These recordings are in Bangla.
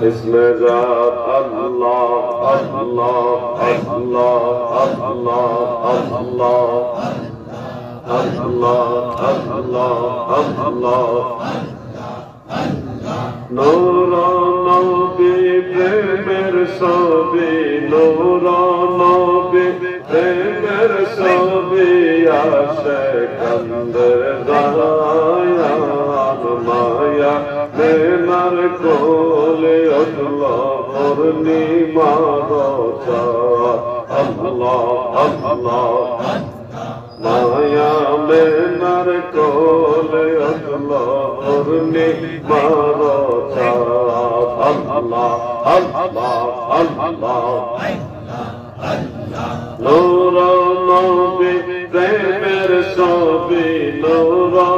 اسم ذات اللہ اللہ اللہ اللہ اللہ اللہ اللہ اللہ نورانا بے پریمر سبے نورانا بے پریمر سبے یا شکندر دایا مایا میرے کو উঠল পূর্ণিমার আল্লাহ আল্লাহ। মায়া মেনার কোলে উঠল পূর্ণিমার আল্লাহ আল্লাহ আল্লাহ। নূর নবী প্রেমের ছবি, নূর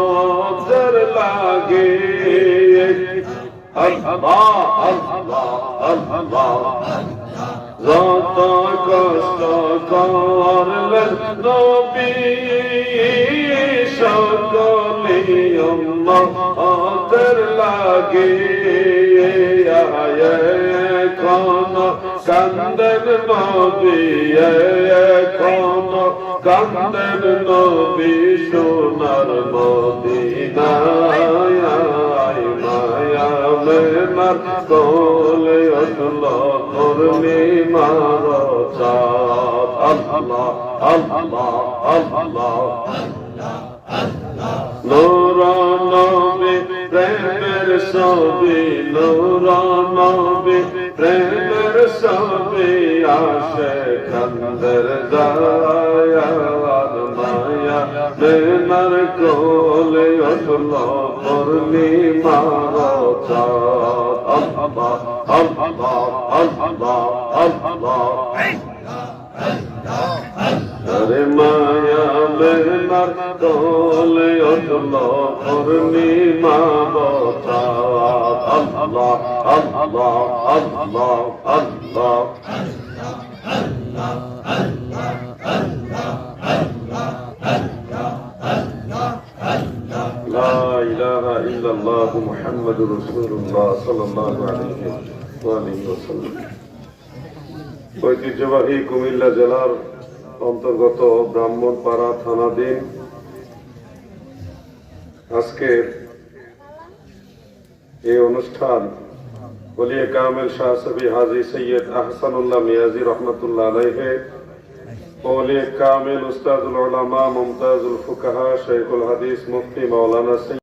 আল্লাহ আল্লাহ আল্লাহ যত কষ্ট করলেন নবী সকলি উম্মতের লাগে এখন কান্দেন নবী এখন কান্দেন নবী সোনার মদিনায় দোলে অতল পূর্ণিমার চাঁদ। আল্লাহ আল্লাহ আল্লাহ। নূরানবে প্রেমের সবে নূরানবে প্রেমের সবে আশে খন্দর দয়াল মায়া। প্রেমার কোলে অতল পূর্ণিমার চাঁদ। আরে মায়া মেহনার দোলে অটল পূর্ণিমা বতা আল্লাহ আল্লাহ আল্লাহ আল্লাহ আল্লাহ আল্লাহ আল্লাহ إلا الله محمد رسول الله صلى الله عليه وآله وسلم ঐতিহ্যবাহী কুমিল্লা জেলার অন্তর্গত ব্রাহ্মণপাড়া থানাধীন আজকের এই অনুষ্ঠান বলিয়ে কামেল শাহসবি হাজি সৈয়দ আহসানুল্লাহ মিয়াজি রহমতুল্লাহ আলাইহে ওলিয়ে কামেল উস্তাদুল উলামা মুমতাজুল ফুকাহা শেখুল হাদিস মুফতি মাওলানা সৈয়দ